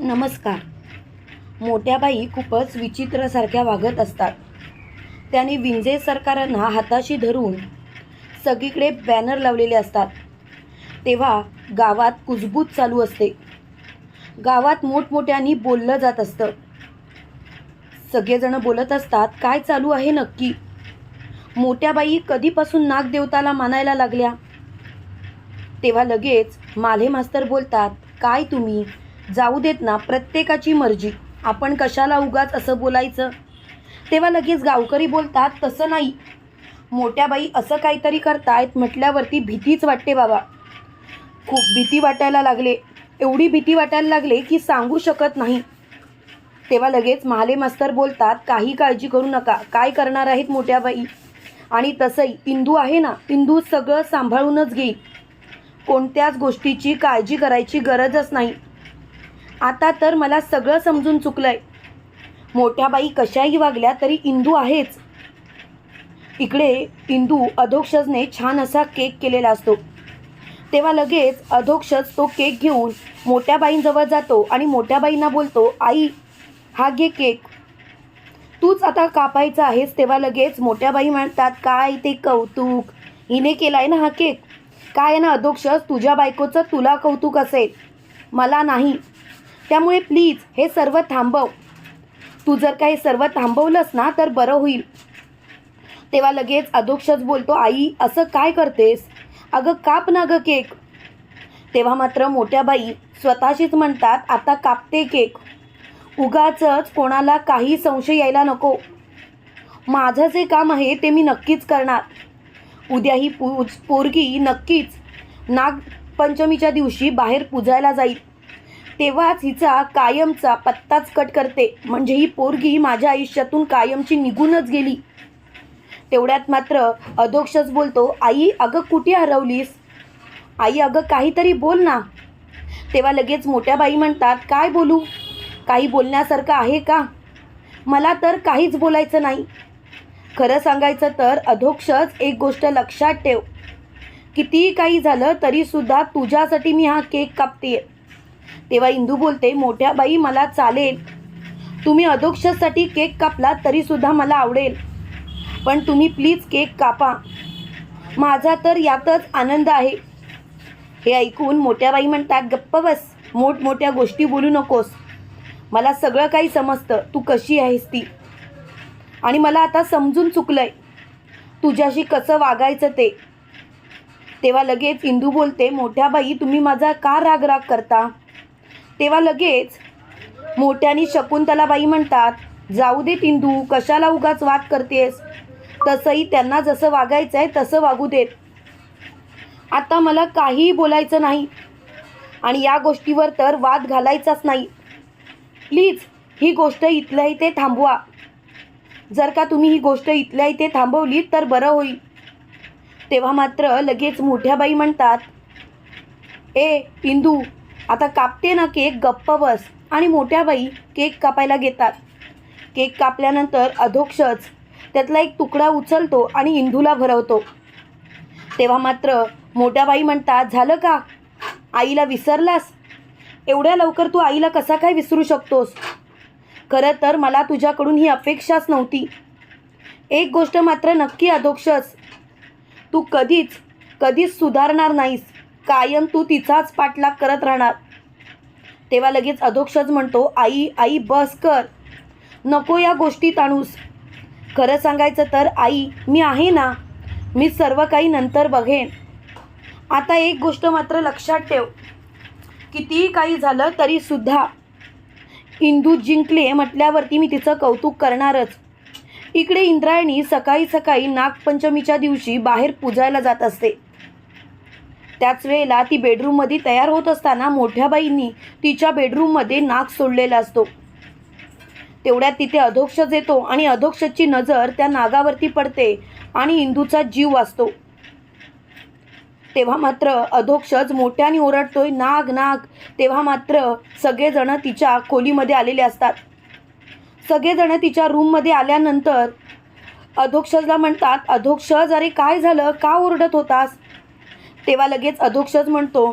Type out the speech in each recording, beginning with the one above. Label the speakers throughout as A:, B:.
A: नमस्कार. मोठ्या बाई खूपच विचित्रसारख्या वागत असतात. त्याने विंजे सरकारांना हाताशी धरून सगळीकडे बॅनर लावलेले असतात. तेव्हा गावात कुजबूज चालू असते. गावात मोठमोठ्यांनी बोललं जात असतं. सगळेजणं बोलत असतात काय चालू आहे नक्की? मोठ्या बाई कधीपासून नागदेवताला मानायला लागल्या? तेव्हा लगेच माले मास्तर बोलतात काय तुम्ही? जाऊ देत ना प्रत्येकाची मर्जी. आपण कशाला उगाच असं बोलायचं? तेव्हा लगेच गावकरी बोलतात तसं नाही. मोठ्या बाई असं काहीतरी करतायत म्हटल्यावरती भीतीच वाटते बाबा. खूप भीती वाटायला लागले. एवढी भीती वाटायला लागले की सांगू शकत नाही. तेव्हा लगेच महाले मास्तर बोलतात काही काळजी करू नका. काय करणार आहेत मोठ्या बाई? आणि तसंही इंदू आहे ना इंदू सगळं सांभाळूनच घेईल. कोणत्याच गोष्टीची काळजी करायची गरजच नाही. आता तर मला सगळं समजून चुकलंय. मोठ्या बाई कशाही वागल्या तरी इंदू आहेच. इकडे इंदू अधोक्षजने छान असा केक केलेला असतो. तेव्हा लगेच अधोक्षज तो केक घेऊन मोठ्या बाईंजवळ जातो आणि मोठ्या बाईंना बोलतो आई हा घे केक. तूच आता कापायचा आहेस. तेव्हा लगेच मोठ्या बाई म्हणतात काय ते कौतुक. हिने केलाय ना हा केक. काय आहे ना अधोक्षज तुझ्या बायकोचं तुला कौतुक असेल. मला नाही. त्यामुळे प्लीज हे सर्व थांबव. तू जर काही सर्व थांबवलंस ना तर बरं होईल. तेव्हा लगेच अधोक्षच बोलतो आई असं काय करतेस? अगं काप ना गं केक. तेव्हा मात्र मोठ्या बाई स्वतःशीच म्हणतात आता कापते केक. उगाचच कोणाला काही संशय यायला नको. माझं जे काम आहे ते मी नक्कीच करणार. उद्या ही पू पोरगी नक्कीच नागपंचमीच्या दिवशी बाहेर पुजायला जाईल. तेव्हाच हिचा कायमचा पत्ताच कट करते. म्हणजे ही पोरगी माझ्या आयुष्यातून कायमची निघूनच गेली. तेवढ्यात मात्र अधोक्षच बोलतो आई अगं कुठे हरवलीस? आई अगं काहीतरी बोल ना. तेव्हा लगेच मोठ्या बाई म्हणतात काय बोलू? काही बोलण्यासारखं आहे का? मला तर काहीच बोलायचं नाही. खरं सांगायचं तर अधोक्षच एक गोष्ट लक्षात ठेव. कितीही काही झालं तरीसुद्धा तुझ्यासाठी मी हा केक कापते तेव्हा इंदू बोलते मोठ्या बाई मला चालेल. तुम्ही अधोक्षसाठी केक कापला तरीसुद्धा मला आवडेल. पण तुम्ही प्लीज केक कापा. माझा तर यातच आनंद आहे. हे ऐकून मोठ्या बाई म्हणतात गप्प बस. मोठमोठ्या गोष्टी बोलू नकोस. मला सगळं काही समजतं. तू कशी आहेस ती? आणि मला आता समजून चुकलंय. तुझ्याशी कसं वागायचं ते? तेव्हा लगेच इंदू बोलते मोठ्या बाई तुम्ही माझा का राग राग करता? तेव्हा लगेच मोठ्यानी शकुंतलाबाई म्हणतात जाऊ दे इंदू कशाला उगाच वाद करतेस? तसंही त्यांना जसं वागायचं आहे तसं वागू देत. आता मला काहीही बोलायचं नाही आणि या गोष्टीवर तर वाद घालायचाच नाही. प्लीज ही गोष्ट इथल्या इथे थांबवा. जर का तुम्ही ही गोष्ट इथल्या इथे थांबवली तर बरं होईल. तेव्हा मात्र लगेच मोठ्याबाई म्हणतात ए इंदू आता कापते ना केक गप्प बस. आणि मोठ्या बाई केक कापायला घेतात. केक कापल्यानंतर अधोक्षच त्यातला एक तुकडा उचलतो आणि इंदूला भरवतो. तेव्हा मात्र मोठ्या बाई म्हणतात झालं का? आईला विसरलास? एवढ्या लवकर तू आईला कसा काय विसरू शकतोस? खरं तर मला तुझ्याकडून ही अपेक्षाच नव्हती. एक गोष्ट मात्र नक्की अधोक्षच. तू कधीच कधीच सुधारणार नाहीस. कायम तू तिचाच पाठलाग करत राहणार. तेव्हा लगेच अधोक्षज म्हणतो आई आई बस कर. नको या गोष्टी ताणूस. खरं सांगायचं तर आई मी आहे ना? मी सर्व काही नंतर बघेन. आता एक गोष्ट मात्र लक्षात ठेव. कितीही काही झालं तरीसुद्धा इंदू जिंकले म्हटल्यावरती मी तिचं कौतुक करणारच. इकडे इंद्रायणी सकाळी सकाळी नागपंचमीच्या दिवशी बाहेर पूजायला जात असते. त्याच वेळेला ती बेडरूममध्ये तयार होत असताना मोठ्या बाईंनी तिच्या बेडरूममध्ये नाक सोडलेला असतो. तेवढ्यात तिथे अधोक्षज येतो आणि अधोक्षजची नजर त्या नागावरती पडते आणि इंदूचा जीव वाचतो. तेव्हा मात्र अधोक्षज मोठ्याने ओरडतोय नाग नाग. तेव्हा मात्र सगळेजण तिच्या खोलीमध्ये आलेले असतात. सगळेजण तिच्या रूममध्ये आल्यानंतर अधोक्षजला म्हणतात अधोक्षज अरे काय झालं? का ओरडत होतास? तेव्हा लगेच अधोक्षच म्हणतो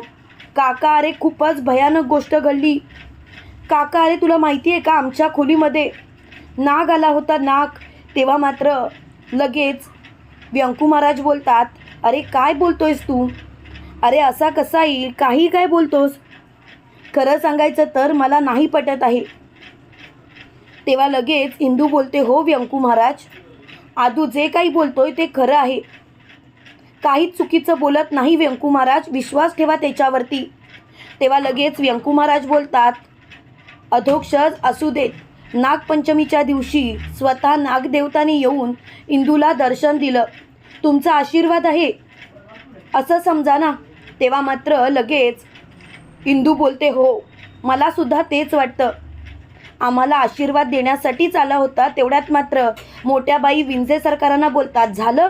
A: काका अरे खूपच भयानक गोष्ट घडली. काका अरे तुला माहिती आहे का आमच्या खोलीमध्ये नाग आला होता नाग. तेव्हा मात्र लगेच व्यंकू महाराज बोलतात अरे काय बोलतोयस तू? अरे असा कसा येईल? काही काय बोलतोस? खरं सांगायचं तर मला नाही पटत आहे. तेव्हा लगेच इंदू बोलते हो व्यंकू महाराज आदू जे काही बोलतोय ते खरं आहे. काहीच चुकीचं बोलत नाही व्यंकू महाराज. विश्वास ठेवा त्याच्यावरती. तेव्हा लगेच व्यंकू महाराज बोलतात अधोक्षज असू देत. नागपंचमीच्या दिवशी स्वतः नागदेवतानी येऊन इंदूला दर्शन दिलं. तुमचा आशीर्वाद आहे. असं समजा ना. तेव्हा मात्र लगेच इंदू बोलते हो मला सुद्धा तेच वाटतं. आम्हाला आशीर्वाद देण्यासाठीच आला होता. तेवढ्यात मात्र मोठ्या बाई विंजे सरकारांना बोलतात झालं?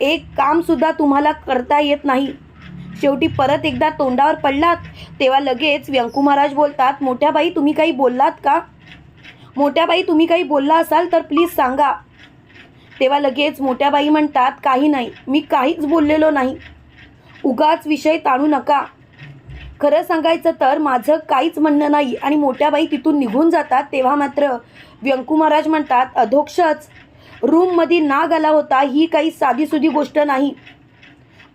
A: एक कामसुद्धा तुम्हाला करता येत नाही. शेवटी परत एकदा तोंडावर पडलात तेव्हा लगेच व्यंकू महाराज बोलतात मोठ्या बाई तुम्ही काही बोललात का? मोठ्या बाई तुम्ही काही बोलला असाल तर प्लीज सांगा. तेव्हा लगेच मोठ्या बाई म्हणतात काही नाही मी काहीच बोललेलो नाही. उगाच विषय ताणू नका. खरं सांगायचं तर माझं काहीच म्हणणं नाही आणि मोठ्या बाई तिथून निघून जातात तेव्हा मात्र. व्यंकू महाराज म्हणतात अधोक्षच. रूममध्ये नाग आला होता. ही काही साधीसुधी गोष्ट नाही.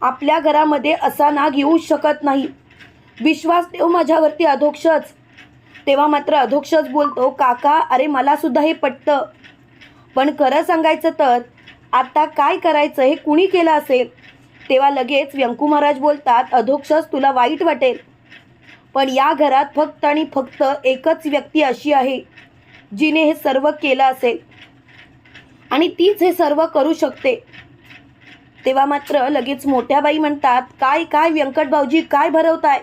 A: आपल्या घरामध्ये असा नाग येऊ शकत नाही. विश्वास ठेव माझ्यावरती अधोक्षच. तेव्हा मात्र अधोक्षच बोलतो काका अरे मलासुद्धा हे पटतं. पण खरं सांगायचं तर आता काय करायचं हे कुणी केलं असेल? तेव्हा लगेच व्यंकू महाराज बोलतात अधोक्षच तुला वाईट वाटेल. पण या घरात फक्त आणि फक्त एकच व्यक्ती अशी आहे जिने हे सर्व केलं असेल. आणि तीच हे सर्व करू शकते. तेव्हा मात्र लगेच मोठ्या बाई म्हणतात काय काय व्यंकट भाऊजी काय भरवताय?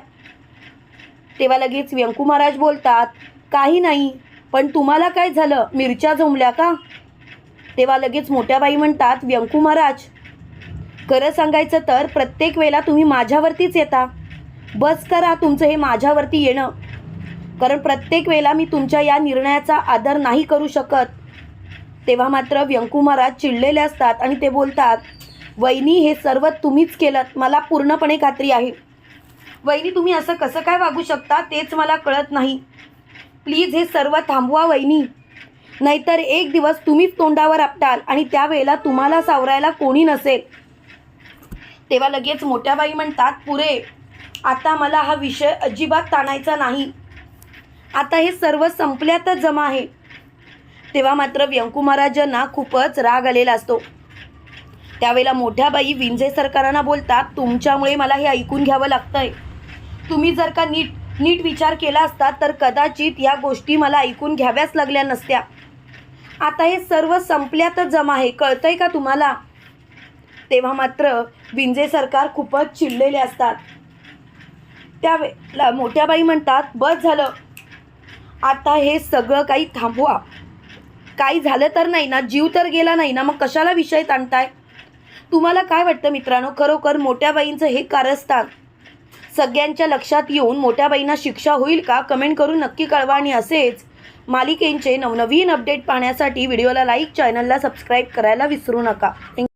A: तेव्हा लगेच व्यंकू महाराज बोलतात काही नाही पण तुम्हाला काय झालं? मिरच्या जमल्या का? तेव्हा लगेच मोठ्या बाई म्हणतात व्यंकू महाराज खरं सांगायचं तर प्रत्येक वेळेला तुम्ही माझ्यावरतीच येता. बस करा तुमचं हे माझ्यावरती येणं. कारण प्रत्येक वेळेला मी तुमच्या या निर्णयाचा आदर नाही करू शकत. तेव्हा मात्र व्यंकुमाराज चिडलेले असतात आणि ते बोलतात वहिनी हे सर्व तुम्हीच केलं मला पूर्णपणे खात्री आहे. वहिनी तुम्ही असं कसं काय वागू शकता? तेच मला कळत नाही. प्लीज हे सर्व थांबवा वहिनी. नाहीतर एक दिवस तुम्हीच तोंडावर आपटाल आणि त्यावेळेला तुम्हाला सावरायला कोणी नसेल. तेव्हा लगेच मोठ्या बाई म्हणतात पुरे आता मला हा विषय अजिबात ताणायचा नाही. आता हे सर्व संपल्यातच जमा आहे. तेव्हा मात्र व्यंकू महाराजांना खूपच राग आलेला असतो. त्यावेळेला मोठ्या बाई विंजे सरकारांना बोलतात तुमच्यामुळे मला हे ऐकून घ्यावं लागतंय. तुम्ही जर का नीट नीट विचार केला असता तर कदाचित या गोष्टी मला ऐकून घ्याव्याच लागल्या नसत्या. आता हे सर्व संपल्यातच जमा आहे कळतंय का तुम्हाला? तेव्हा मात्र विंजे सरकार खूपच चिडलेले असतात. त्यावेळेला मोठ्या बाई म्हणतात बस झालं. आता हे सगळं काही थांबवा. काही झालं तर नाही ना जीव तर गेला नाही ना मग कशाला विषय ताणताय? तुम्हाला काय वाटतं मित्रांनो? खरोखर मोठ्या बाईंचं हे कारस्थान सगळ्यांच्या लक्षात येऊन मोठ्या बाईंना शिक्षा होईल का? कमेंट करून नक्की कळवा आणि असेच मालिकेंचे नवनवीन अपडेट पाहण्यासाठी व्हिडिओला लाईक चॅनलला सबस्क्राईब करायला विसरू नका.